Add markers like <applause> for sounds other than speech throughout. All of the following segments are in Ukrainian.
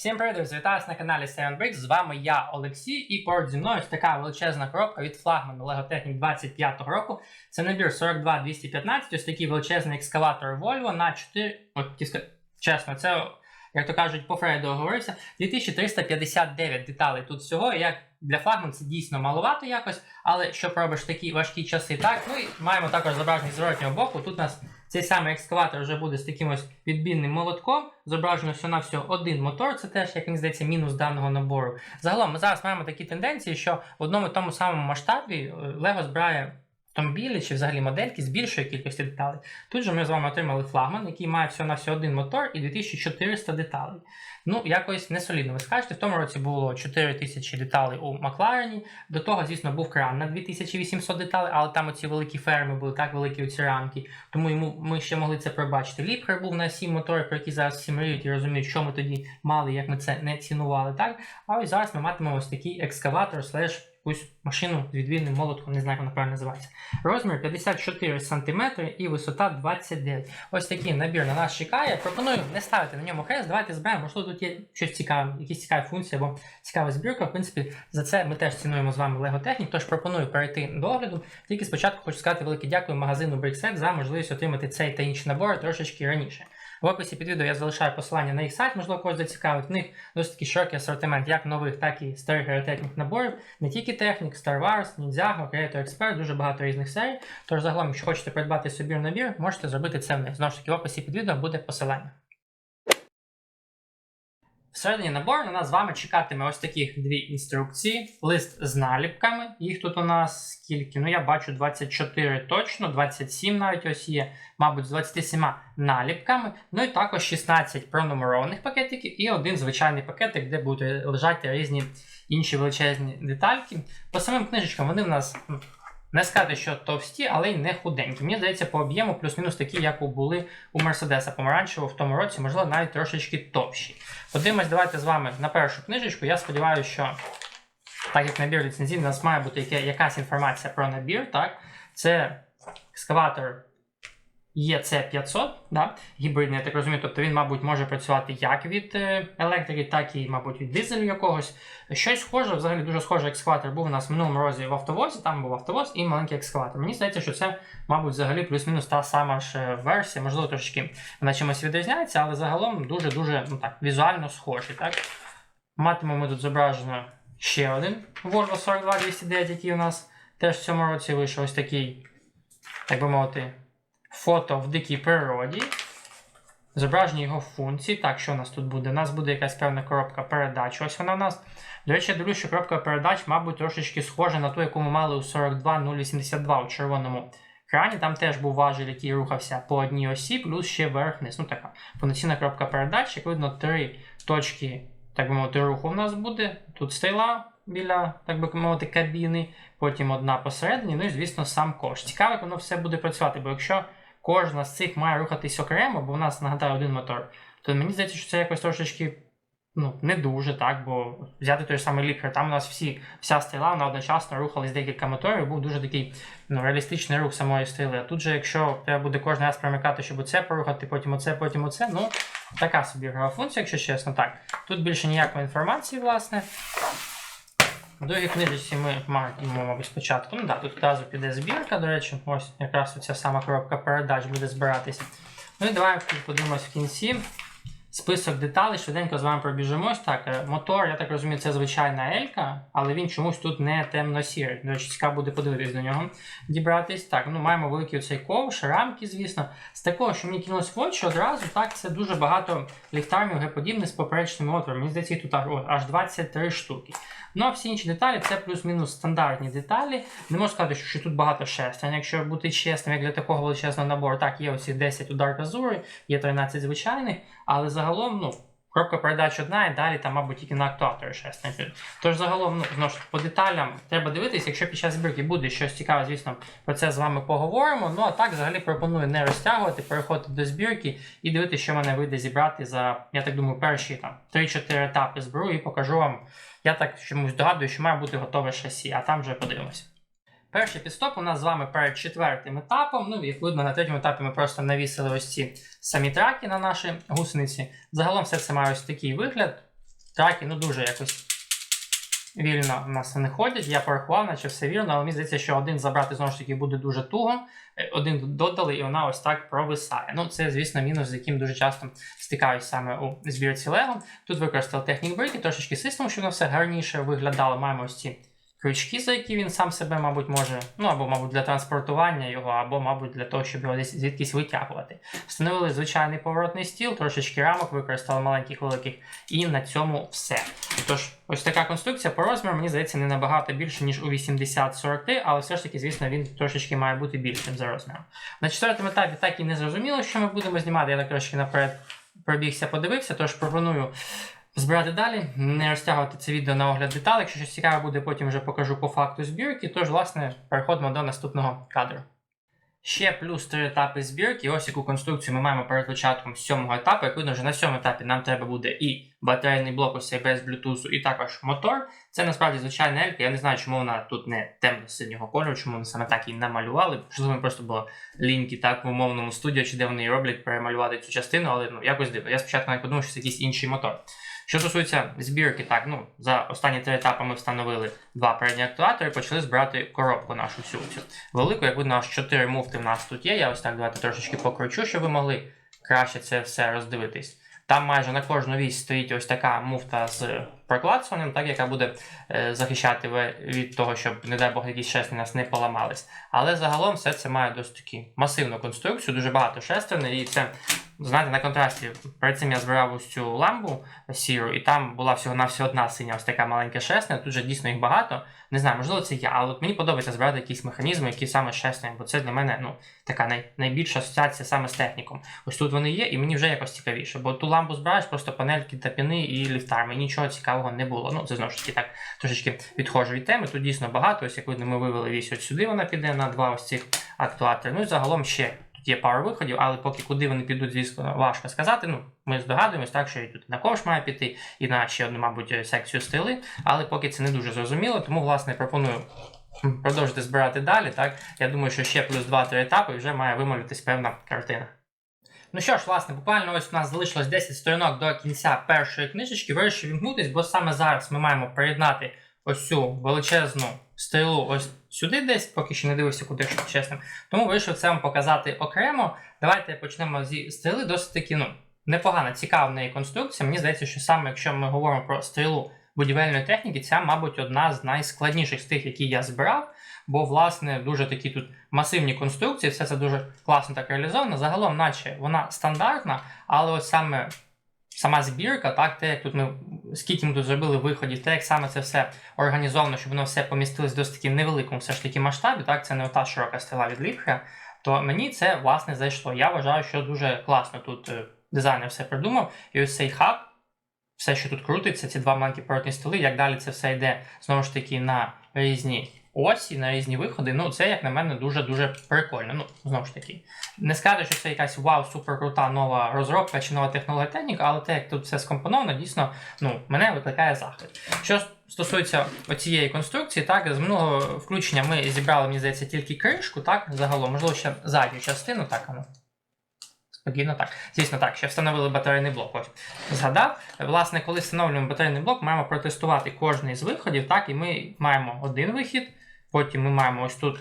Всім привіт, друзі! Вітаю на каналі Seven Bricks. З вами я, Олексій, і поруч зі мною така величезна коробка від флагману Lego Technic 25-го року. Це набір 42215, ось такий величезний екскаватор Volvo на 4. От, тіска... чесно, це, як то кажуть, по Фрейду оговорився. 2359 деталей тут всього. Як для флагману це дійсно маловато якось, але що пробиш такі важкі часи, так. Ну і маємо також зображення зворотнього боку. Тут у нас цей самий екскаватор вже буде з таким ось відбійним молотком. Зображено все на все один мотор. Це теж, як мені здається, мінус даного набору. Загалом ми зараз маємо такі тенденції, що в одному і тому самому масштабі е, Lego збирає автомобілі чи взагалі модельки з більшої кількості деталей. Тут же ми з вами отримали флагман, який має все на все один мотор і 2400 деталей. Ну, якось не солідно. Ви скажете, в тому році було 4000 деталей у Макларені. До того, звісно, був кран на 2800 деталей, але там оці великі ферми були так великі оці рамки. Тому йому ми ще могли це пробачити. Ліпхер був на 7 моторів, про які зараз всі мріють і розуміють, що ми тоді мали, як ми це не цінували. так? А ось зараз ми матимемо ось такий екскаватор слеш якусь машину з відвільним молотком, не знаю, як вона правильно називається. Розмір 54 см і висота 29 Ось такий набір на нас чекає. Пропоную не ставити на ньому хрест. Давайте зберемо. Можливо, тут є щось цікаве, якісь цікаві функції або цікава збірка. В принципі, за це ми теж цінуємо з вами Technic, тож пропоную перейти до огляду. Тільки спочатку хочу сказати велике дякую магазину Brickset за можливість отримати цей та інші набори трошечки раніше. В описі під відео я залишаю посилання на їх сайт, можливо, когось зацікавить. В них досить такий широкий асортимент як нових, так і старих раритетних наборів. Не тільки технік, Star Wars, Ninjago, Creator Expert, дуже багато різних серій. Тож загалом, якщо хочете придбати собі набір, можете зробити це в них. Знову ж таки, в описі під відео буде посилання. Всередині набору на нас з вами чекатиме ось таких дві інструкції, лист з наліпками. Їх тут у нас скільки? Ну, я бачу 24 точно, 27 навіть ось є, мабуть, з 27 наліпками. Ну і також 16 пронумерованих пакетиків і один звичайний пакетик, де будуть лежати різні інші величезні детальки. По самим книжечкам вони в нас. Не сказати, що товсті, але й не худенькі. Мені здається, по об'єму плюс-мінус такі, як були у Мерседеса помаранчевого в тому році, можливо, навіть трошечки товщі. Подивимось, давайте з вами на першу книжечку. Я сподіваюся, що так як набір ліцензійний, у нас має бути якась інформація про набір. Так? Це екскаватор EC500, да? гібридний, я так розумію. Тобто він, мабуть, може працювати як від е, електрики, так і, мабуть, від дизелю якогось. Щось схоже, взагалі дуже схожий екскаватор був у нас в минулому розі в автовозі, там був автовоз і маленький екскаватор. Мені здається, що це, мабуть, взагалі плюс-мінус та сама ж е, версія, можливо, трошки вона чимось відрізняється, але загалом дуже-дуже ну, так, візуально схожі. Так? Матимемо тут зображено ще один Volvo 42209, який у нас теж в цьому році вийшов ось такий, так би мовити, фото в дикій природі. Зображення його функцій. Так, що у нас тут буде? У нас буде якась певна коробка передач. Ось вона у нас. До речі, я дивлюсь, що коробка передач, мабуть, трошечки схожа на ту, яку ми мали у 42082 у червоному крані. Там теж був важіль, який рухався по одній осі, плюс ще вверх-вниз. Ну така повноцінна коробка передач. Як видно, три точки, так би мовити, руху у нас буде. Тут стріла біля, так би мовити, кабіни, потім одна посередині, ну і, звісно, сам кош. Цікаво, як воно все буде працювати, бо якщо кожна з цих має рухатись окремо, бо у нас нагадаю один мотор, то мені здається, що це якось трошечки ну, не дуже, так, бо взяти той самий ліпер, там у нас всі, вся стріла вона одночасно рухались декілька моторів, був дуже такий ну, реалістичний рух самої стріли. А тут же, якщо треба буде кожен раз примикати, щоб оце порухати, потім оце, потім оце, ну така собі ігрова функція, якщо чесно. Так, тут більше ніякої інформації, власне. В другій книжці ми маємо, мабуть, спочатку. Ну так, тут одразу піде збірка, до речі, ось якраз оця сама коробка передач буде збиратися. Ну і давай подивимось в кінці. Список деталей, швиденько з вами пробіжимось. Так, е, мотор, я так розумію, це звичайна Елька, але він чомусь тут не темно-сірий. До речі, цікаво буде подивитись до нього. Дібратись. Так, ну маємо великий оцей ковш, рамки, звісно. З такого, що мені кинулось в очі одразу, так, це дуже багато ліхтармів Г-подібних з поперечними отворами. Мені здається, їх тут аж, 23 штуки. Ну а всі інші деталі це плюс-мінус стандартні деталі. Не можу сказати, що, тут багато шестерень, якщо бути чесним, як для такого величезного набору. Так, є оці 10 удар казури, є 13 звичайних, але загалом, ну. Коробка передач одна і далі там, мабуть, тільки на актуаторі шестерень. Тож загалом, ну, ж по деталям треба дивитися, якщо під час збірки буде щось цікаве, звісно, про це з вами поговоримо. Ну а так взагалі пропоную не розтягувати, переходити до збірки і дивитися, що мене вийде зібрати за, я так думаю, перші там 3-4 етапи зберу і покажу вам. Я так чомусь догадую, що має бути готове шасі, а там вже подивимося. Перший підстоп у нас з вами перед четвертим етапом. Ну, як видно, на третьому етапі ми просто навісили ось ці самі траки на наші гусениці. Загалом все це має ось такий вигляд. Траки, ну дуже якось вільно в нас вони ходять. Я порахував, наче все вірно, але мені здається, що один забрати знову ж таки буде дуже туго. Е, Один додали, і вона ось так провисає. Ну, це, звісно, мінус, з яким дуже часто стикаюсь саме у збірці Lego. Тут використали технік брейки, трошечки систему, щоб воно все гарніше виглядало. Маємо ось ці крючки, за які він сам себе, мабуть, може, ну або, мабуть, для транспортування його, або, мабуть, для того, щоб його десь звідкись витягувати. Встановили звичайний поворотний стіл, трошечки рамок, використали маленьких великих, і на цьому все. Тож, ось така конструкція по розміру, мені здається, не набагато більше, ніж у 80-43, але все ж таки, звісно, він трошечки має бути більшим за розміром. На четвертому етапі так і не зрозуміло, що ми будемо знімати. Я так трошки наперед пробігся, подивився, тож пропоную. Збирати далі, не розтягувати це відео на огляд деталей. Якщо щось цікаве буде, потім вже покажу по факту збірки. Тож, власне, переходимо до наступного кадру. Ще плюс три етапи збірки. Ось яку конструкцію ми маємо перед початком сьомого етапу. Як видно, вже на сьомому етапі нам треба буде і батарейний блок, ось цей без блютусу, і також мотор. Це насправді звичайна елька. Я не знаю, чому вона тут не темно-синього кольору, чому вони саме так її намалювали. Можливо, їм просто було ліньки так в умовному студіо, чи де вони її роблять перемалювати цю частину, але ну якось дивно. Я спочатку навіть подумав, що це якийсь інший мотор. Що стосується збірки, так, ну, за останні три етапи ми встановили два передні актуатори почали збирати коробку нашу всю цю велику. Як видно, аж 4 муфти в нас тут є. Я ось так давайте трошечки покручу, щоб ви могли краще це все роздивитись. Там майже на кожну вісь стоїть ось така муфта з проклацуванням, так, яка буде е, захищати від того, щоб, не дай Бог, якісь у нас не поламались. Але загалом все це має досить таки масивну конструкцію, дуже багато шестерней, і це, знаєте, на контрасті. Перед цим я збирав ось цю ламбу сіру, і там була всього на всього одна синя, ось така маленька шестерня, тут же дійсно їх багато. Не знаю, можливо, це я, але от мені подобається збирати якісь механізми, які саме шестерні, бо це для мене ну, така най, найбільша асоціація саме з техніком. Ось тут вони є, і мені вже якось цікавіше, бо ту ламбу збираєш, просто панельки та піни і ліфтарми, і нічого цікавого не було. Ну, це знову ж таки так трошечки відходжу від теми. Тут дійсно багато. Ось як видно, ми вивели вісь от сюди, вона піде на два ось цих актуатори. Ну і загалом ще тут є пару виходів, але поки куди вони підуть, звісно, важко сказати. Ну, ми здогадуємось так, що і тут на ковш має піти, і на ще одну, мабуть, секцію стили, але поки це не дуже зрозуміло, тому власне пропоную. Продовжити збирати далі, так? Я думаю, що ще плюс 2-3 етапи вже має вималюватись певна картина. Ну що ж, власне, буквально ось у нас залишилось 10 сторінок до кінця першої книжечки. Вирішив вімкнутись, бо саме зараз ми маємо приєднати ось цю величезну стрілу ось сюди десь, поки що не дивився, куди якщо чесним. Тому вирішив це вам показати окремо. Давайте почнемо зі стріли. Досить таки, ну, непогана, цікава в неї конструкція. Мені здається, що саме якщо ми говоримо про стрілу будівельної техніки, ця, мабуть, одна з найскладніших з тих, які я збирав. Бо, власне, дуже такі тут масивні конструкції, все це дуже класно так реалізовано. Загалом, наче вона стандартна, але ось саме сама збірка, так, те, як тут ми скільки ми тут зробили виходів, те, як саме це все організовано, щоб воно все помістилось в досить таки невеликому все ж таки масштабі, так, це не ота широка стріла від Ліпхера, то мені це власне зайшло. Я вважаю, що дуже класно тут е, дизайнер все придумав. І ось цей хаб, все, що тут крутиться, ці два маленькі поворотні столи, як далі це все йде знову ж таки на різні осі, на різні виходи. Ну, це, як на мене, дуже-дуже прикольно. Ну, знову ж таки, не скажу, що це якась вау, супер крута нова розробка чи нова технологія техніка, але те, як тут все скомпоновано, дійсно ну, мене викликає захист. Що стосується оцієї конструкції, так, з минулого включення ми зібрали, мені здається, тільки кришку, так, загалом, можливо, ще задню частину, так, ну. Спокійно так. Звісно, так, ще встановили батарейний блок. Ось згадав. Власне, коли встановлюємо батарейний блок, маємо протестувати кожний з виходів, так, і ми маємо один вихід, потім ми маємо ось тут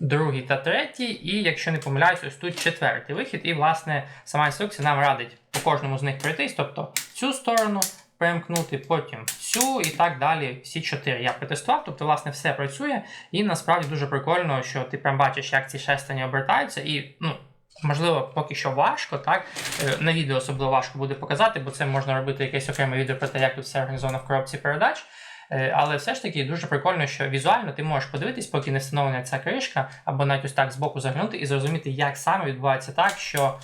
другий та третій, і якщо не помиляюсь, ось тут четвертий вихід. І, власне, сама інструкція нам радить по кожному з них пройтись, тобто цю сторону перемкнути, потім цю і так далі. Всі чотири я протестував, тобто, власне, все працює. І насправді дуже прикольно, що ти прям бачиш, як ці шестерні обертаються, і ну. Можливо, поки що важко, так? Е, На відео особливо важко буде показати, бо це можна робити якесь окреме відео про те, як тут все організовано в коробці передач. Е, Але все ж таки дуже прикольно, що візуально ти можеш подивитись, поки не встановлена ця кришка, або навіть ось так збоку заглянути і зрозуміти, як саме відбувається так, що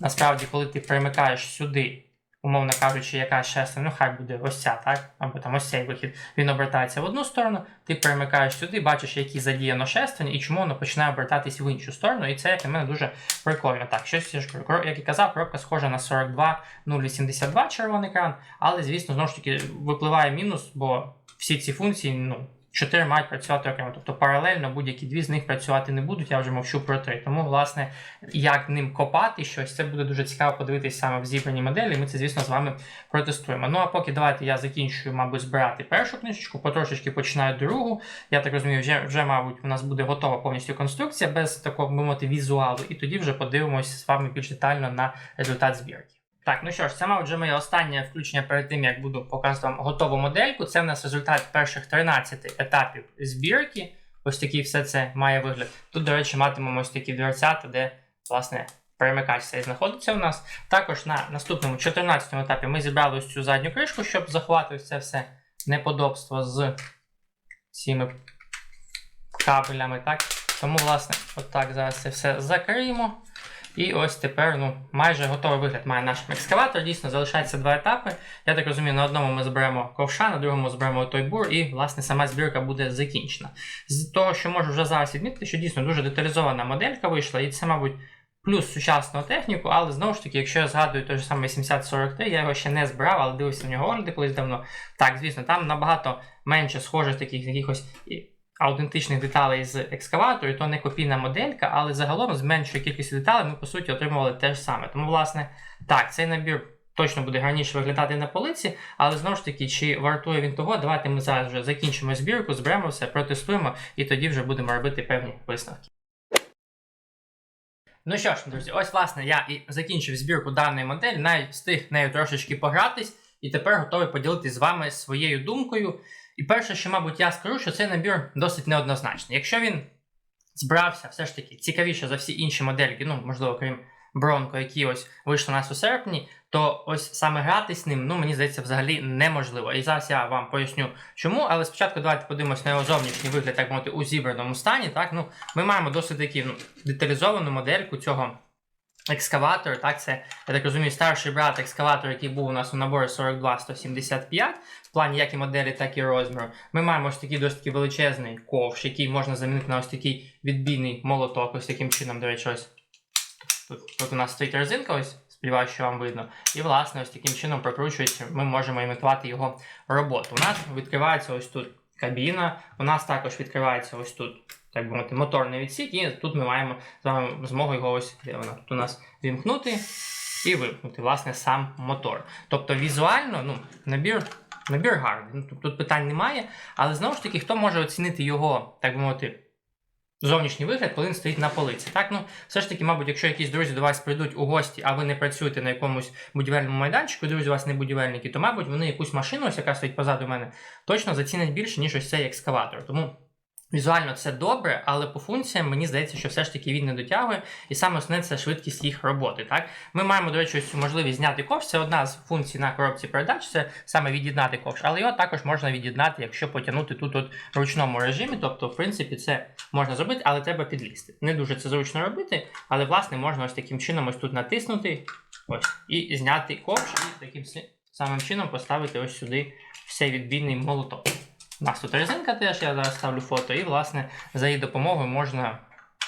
насправді, коли ти перемикаєш сюди, умовно кажучи, якась шестерня, ну хай буде ось ця, так, або там ось цей вихід, він обертається в одну сторону, ти перемикаєш сюди, бачиш, які задіяно шестерні, і чому воно починає обертатись в іншу сторону, і це, як на мене, дуже прикольно. Так, щось я ж як і казав, коробка схожа на 42 червоний екран, але, звісно, знову ж таки випливає мінус, бо всі ці функції, ну. чотири мають працювати окремо. Тобто паралельно будь-які дві з них працювати не будуть, я вже мовчу про три. Тому, власне, як ним копати щось, це буде дуже цікаво подивитись саме в зібраній моделі. Ми це, звісно, з вами протестуємо. Ну а поки давайте я закінчую, мабуть, збирати першу книжечку, потрошечки починаю другу. Я так розумію, вже, вже мабуть, у нас буде готова повністю конструкція без такого мовити візуалу, і тоді вже подивимося з вами більш детально на результат збірки. Так, ну що ж, це, мабуть, вже моє останнє включення перед тим, як буду показувати вам готову модельку. Це в нас результат перших 13 етапів збірки. Ось такий все це має вигляд. Тут, до речі, матимемо ось такі дверцята, де, власне, перемикач цей знаходиться у нас. Також на наступному 14 етапі ми зібрали ось цю задню кришку, щоб заховати ось це все неподобство з цими кабелями. Так? Тому, власне, отак зараз це все закриємо. І ось тепер ну, майже готовий вигляд має наш екскаватор. Дійсно, залишається два етапи. Я так розумію, на одному ми зберемо ковша, на другому зберемо той бур, і власне сама збірка буде закінчена. З того, що можу вже зараз відмітити, що дійсно дуже деталізована моделька вийшла, і це, мабуть, плюс сучасного техніку, але знову ж таки, якщо я згадую той же самий 7043, я його ще не збирав, але дивився в нього огляди колись давно. Так, звісно, там набагато менше схожих таких якихось аутентичних деталей з екскаватору, то не копійна моделька, але загалом з меншою кількістю деталей ми по суті отримували те ж саме. Тому, власне, так, цей набір точно буде гарніше виглядати на полиці, але знову ж таки, чи вартує він того, давайте ми зараз вже закінчимо збірку, зберемо все, протестуємо, і тоді вже будемо робити певні висновки. Ну що ж, друзі, ось власне я і закінчив збірку даної моделі, навіть встиг нею трошечки погратись, і тепер готовий поділитися з вами своєю думкою. І перше, що, мабуть, я скажу, що цей набір досить неоднозначний. Якщо він збирався все ж таки цікавіше за всі інші модельки, ну, можливо, крім Бронко, які ось вийшли у нас у серпні, то ось саме грати з ним, ну, мені здається, взагалі неможливо. І зараз я вам поясню, чому. Але спочатку давайте подивимось на його зовнішній вигляд, так мовити, у зібраному стані. Так? Ну, Ми маємо досить таки ну, деталізовану модельку цього. Екскаватор, так, це, я так розумію, старший брат екскаватор, який був у нас у наборі 42-175, в плані як і моделі, так і розміру. Ми маємо ось такий досить величезний ковш, який можна замінити на ось такий відбійний молоток, ось таким чином, до речі, ось тут, тут у нас стоїть резинка, ось, сподіваюся, що вам видно. І, власне, ось таким чином прокручується, ми можемо імітувати його роботу. У нас відкривається ось тут кабіна, у нас також відкривається ось тут так би мовити, моторний відсік, і тут ми маємо з вами змогу його ось де вона тут у нас вімкнути і вимкнути, власне, сам мотор. Тобто візуально ну, набір набір гарний. Ну, тут, питань немає, але знову ж таки, хто може оцінити його, так би мовити, зовнішній вигляд, коли він стоїть на полиці. Так, ну, все ж таки, мабуть, якщо якісь друзі до вас прийдуть у гості, а ви не працюєте на якомусь будівельному майданчику, друзі, у вас не будівельники, то, мабуть, вони якусь машину, ось яка стоїть позаду мене, точно зацінять більше, ніж ось цей екскаватор. Тому. Візуально це добре, але по функціям мені здається, що все ж таки він не дотягує, і саме основне це швидкість їх роботи. Так? Ми маємо, до речі, цю можливість зняти ковш. Це одна з функцій на коробці передач, це саме від'єднати ковш, але його також можна від'єднати, якщо потягнути тут от в ручному режимі. Тобто, в принципі, це можна зробити, але треба підлізти. Не дуже це зручно робити, але власне можна ось таким чином ось тут натиснути ось, і зняти ковш, і таким самим чином поставити ось сюди все відбійний молоток. У нас тут резинка теж, я зараз ставлю фото, і, власне, за її допомогою можна,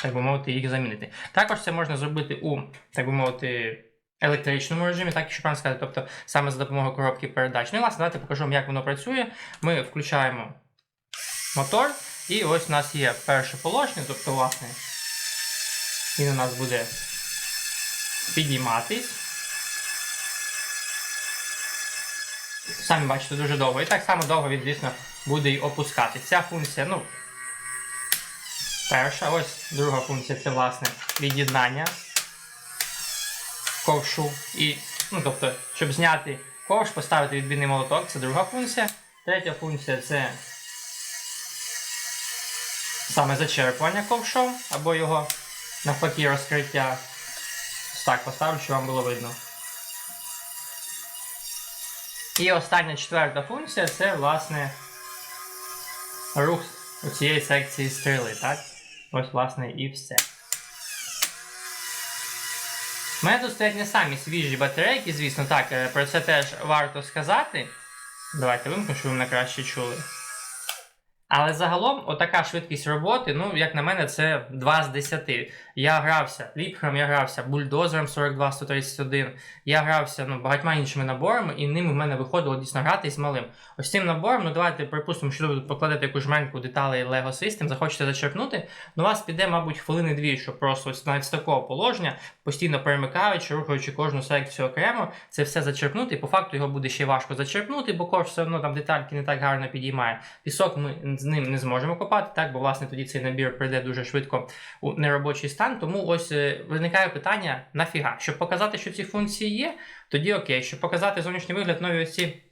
так би мовити, їх замінити. Також це можна зробити у, так би мовити, електричному режимі, так якщо правильно сказати, тобто саме за допомогою коробки передач. Ну і власне, давайте покажу вам, як воно працює. Ми включаємо мотор, і ось у нас є перше положення, тобто, власне, він у нас буде підійматись. Самі бачите, дуже довго. І так само довго він, звісно, буде й опускати. Ця функція, ну, перша, ось друга функція це, власне, від'єднання ковшу. І, ну, тобто, щоб зняти ковш, поставити відбійний молоток, це друга функція. Третя функція це саме зачерпування ковшом, або його навпаки розкриття. Ось так поставлю, щоб вам було видно. І остання четверта функція це, власне, рух цієї секції стріли, так? Ось, власне, і все. У мене тут стоять не самі свіжі батарейки, звісно, так, е, про це теж варто сказати. Давайте вимкну, щоб ви мене краще чули. Але загалом, отака швидкість роботи, ну, як на мене, це 2 з 10. Я грався ліпхером, я грався бульдозером 42-131, я грався ну, багатьма іншими наборами, і ними в мене виходило дійсно грати з малим. Ось цим набором, ну давайте припустимо, що ви покладете якусь жменьку деталей Lego System, захочете зачерпнути, ну у вас піде, мабуть, хвилини дві, щоб просто ось навіть з такого положення, постійно перемикаючи, рухаючи кожну секцію окремо, це все зачерпнути, і по факту його буде ще важко зачерпнути, бо ковш все одно там детальки не так гарно підіймає. Пісок ми з ним не зможемо копати, так, бо власне тоді цей набір прийде дуже швидко у неробочий стан. Тому ось е, виникає питання: нафіга? Щоб показати, що ці функції є, тоді окей, щоб показати зовнішній вигляд, нові ось ці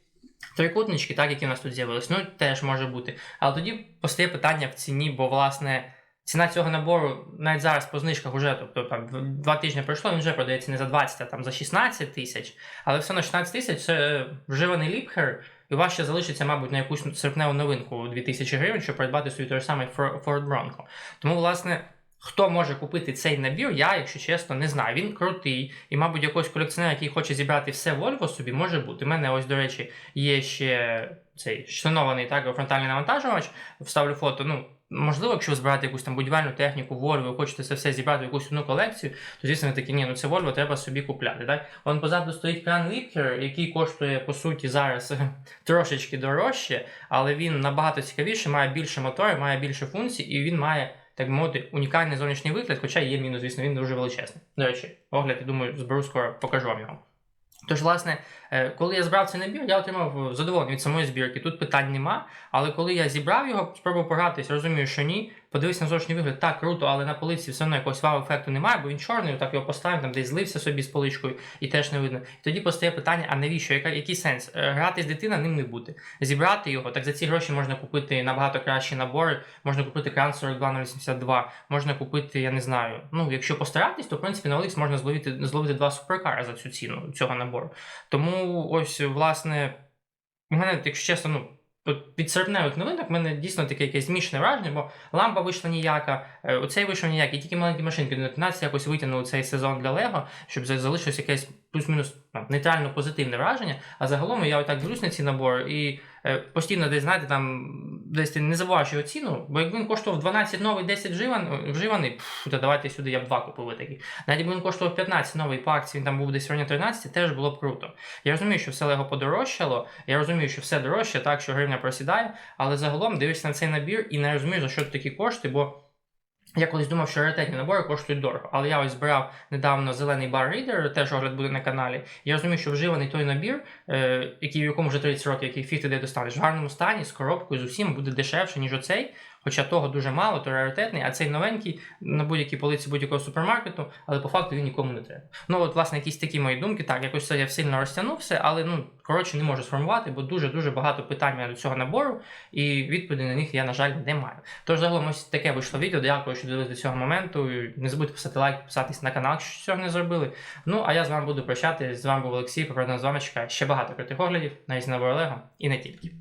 трикутнички, так, які у нас тут з'явились, ну теж може бути. Але тоді постає питання в ціні, бо власне. Ціна цього набору навіть зараз по знижках вже, тобто там два тижні пройшло, він вже продається не за 20, а там за 16 тисяч. Але все одно 16 тисяч це вживаний ліпхер, і у вас ще залишиться, мабуть, на якусь серпневу новинку 2000 гривень, щоб придбати собі той самий Ford Bronco. Тому, власне, хто може купити цей набір, я, якщо чесно, не знаю. Він крутий, і, мабуть, якийсь колекціонер, який хоче зібрати все Volvo собі, може бути. У мене ось, до речі, є ще цей шленований так, фронтальний навантажувач. Вставлю фото. ну, Можливо, якщо ви збирати якусь там будівельну техніку, Volvo, ви хочете це все зібрати в якусь одну колекцію, то звісно ви такі, ні, ну це Volvo треба собі купляти. Так? Вон позаду стоїть кран Lipker, який коштує, по суті, зараз <laughs> трошечки дорожче, але він набагато цікавіший, має більше мотори, має більше функцій, і він має, так би мовити, унікальний зовнішній вигляд, хоча є мінус, звісно, він дуже величезний. До речі, огляд, я думаю, зберу скоро, покажу вам його. Тож, власне, коли я збрав цей набір, я отримав задоволення від самої збірки. Тут питань нема. Але коли я зібрав його, спробував погратись, розумію, що ні. Подивився на зовнішній вигляд, так круто, але на полиці все одно якогось вау-ефекту немає, бо він чорний, так його поставив, там десь злився собі з поличкою і теж не видно. І тоді постає питання: а навіщо? Яка, який сенс? Е, Грати з дитина ним не буде. Зібрати його, так за ці гроші можна купити набагато кращі набори, можна купити кран 42082, можна купити, я не знаю. Ну, якщо постаратись, то в принципі на OLX можна зловити, зловити два суперкари за цю ціну цього набору. Тому ось, власне, у мене, якщо чесно, ну. Тут від серпневих новинок в мене дійсно таке якесь змішане враження, бо лампа вийшла ніяка, е, оцей вийшов ніякий, тільки маленькі машинки до 15 якось витягнули цей сезон для Лего, щоб залишилось якесь плюс-мінус ну, нейтрально позитивне враження. А загалом я отак дивлюсь на ці набори і е, постійно десь, знаєте, там десь ти не забуваєш його ціну, бо якби він коштував 12 новий, 10 вживаний, вживаний, пф, то давайте сюди я б два купив такий. Навіть якби він коштував 15 новий по акції, він там був десь в районі 13, теж було б круто. Я розумію, що все Лего подорожчало, я розумію, що все дорожче, так, що гривня просідає, але загалом дивишся на цей набір і не розумію, за що такі кошти, бо. Я колись думав, що раритетні набори коштують дорого, але я ось збирав недавно зелений бар рідер, теж огляд буде на каналі. Я розумію, що вживаний той набір, е, який в якому вже 30 років, який 50 де достанеш, в гарному стані, з коробкою, з усім буде дешевше, ніж оцей. Хоча того дуже мало, то раритетний, а цей новенький на будь-якій полиці будь-якого супермаркету, але по факту він нікому не треба. Ну от, власне, якісь такі мої думки. Так, якось це я сильно розтягнувся, але ну коротше не можу сформувати, бо дуже дуже багато питань до цього набору, і відповіді на них я, на жаль, не маю. Тож загалом ось таке вийшло відео. Дякую, що дивились до цього моменту. Не забудьте писати лайк, підписатись на канал, якщо цього не зробили. Ну а я з вами буду прощатися. З вами був Олексій. Попереду з вами чекає ще багато крутих оглядів, навіть на Лего і не тільки.